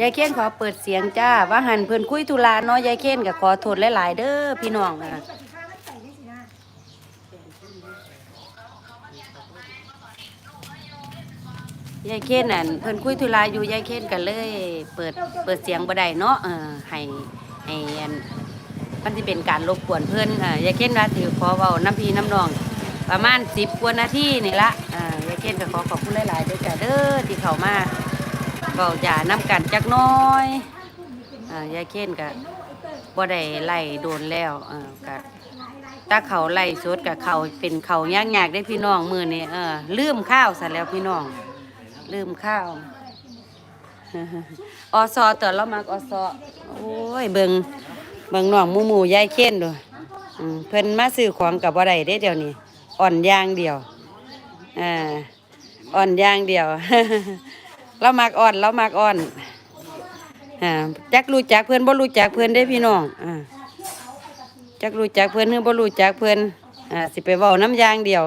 ยายเค้นขอเปิดเสียงจ้า ว่าหันเพิ่อนคุยธุระเนาะยายเค้นก็ขอโทษหลาย ๆ เด้อพี่น้องนะยายเคนนั่นเพิ่อนคุยธุระอยู่ยายเค้นก็เลย เปิดเปิดเสียงบ่ได้เนาะเออให้ให้อันมันสิเป็นการรบกวนเพิ่นอ่อยายเค้นว่าสิขอเว้าน้ำพีน้ำน้อง ประมาณ10กว่านาทีนี่ละอ่ายายเค้นก็ขอขอบคุณหลาย ๆ ด้อจ้าเด้อที่เข้ามา เว้าจานํกันจักน้อยอยายเคนก็บ่ได้ไล่โดนแล้วก็ถ้าเขาไล่สดกับเขาเป็นเขายากๆได้พี่น้องมือนี้เออลืมข้าวซะแล้วพี่น้อง ลืมข้าวอสอตัวเรามักอสอโอ้ยเบิงเบิงน้องหมูหมูยายเค้นดูอืมเพิ่นมาซื้อของกับบ่ได้เด้เดี๋ยวนี้อ่อนยางเดียวอ่าอ่อนยางเดียว เรามักอ่อน เรามักอ่อนอ่าจักรู้จักเพื่อนบ่รู้จักเพื่อนได้พี่น้องอ่าจักรู้จักเพื่อนหรือบ่รู้จักเพื่อนอ่าสิไปเว้าน้ำยางเดียว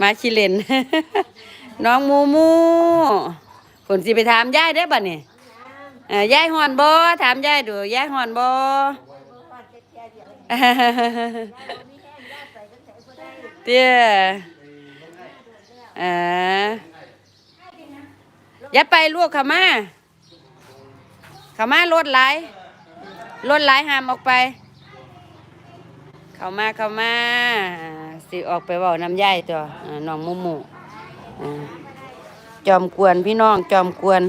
มาชิเลนน้องมูมูฝนสิไปถามยายได้บัดนี่เอ่อยายหอนบ่ถามยายดูยายหอนบ่เตี้ยเอ่อ อย่าไปลูกขามาขามารถหลายรถหลหามออกไป เข้ามาเข้ามาอ่าสิออกไปเว้าน้ำย่ายตัวอ่าน้องมุมูจอมกวนพี่น้องจอมกวน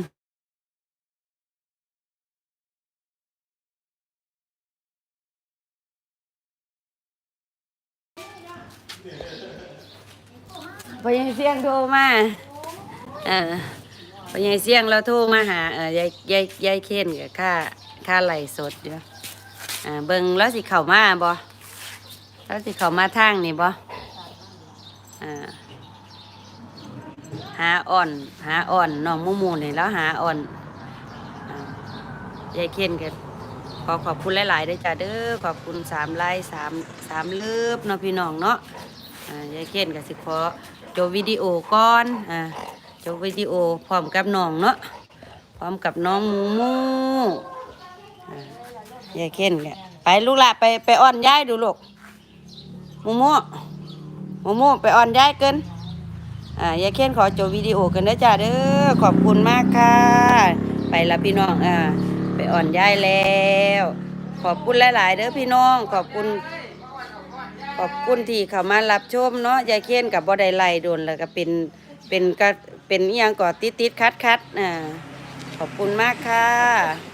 พอยังเสียงโทรมาเออ พอยังเสียงเราโทรมาหาเออยายยายยายเคนกับค่าค่าไหลสดอยู่อ่าเบิ่งแล้วสิเข้ามาบ่แล้วสิเขามาทางนี่บ่อ่าหาอ่อนหาอ่อนน้องมูมูนี่แล้วหาอ่อนอ่ายายเคนก็ขอขอบคุณหลายๆด้วยจ้าเด้อขอบคุณสามไลค์สามสามเลิฟเนาะพี่น้องเนาะอ่ายายเคนก็สิขอจบวิดีโอก่อนอ่า จบวิดีโอพร้อมกับน้องเนาะพร้อมกับน้องมูมูอ่ายายเคนก็ไปลูกละไปไปอ้อนยายดูลูกมโมโมโมไปอ่อนยายเกินอ่ายายเค้นขอจบวิดีโอกันนะจ้าเด้อขอบคุณมากค่ะ ไปละพี่น้องอ่าไปอ่อนยายแล้ว ขอบคุณหลาย ๆ เด้อพี่น้อง ขอบคุณ ขอบคุณที่เข้ามารับชมเนาะยายเค้นกับบ่ได้ไล่โดนแล้วก็เป็นเป็นก็ เป็นอหยังก่อติดติดคัดคัดอ่าขอบคุณมากค่ะ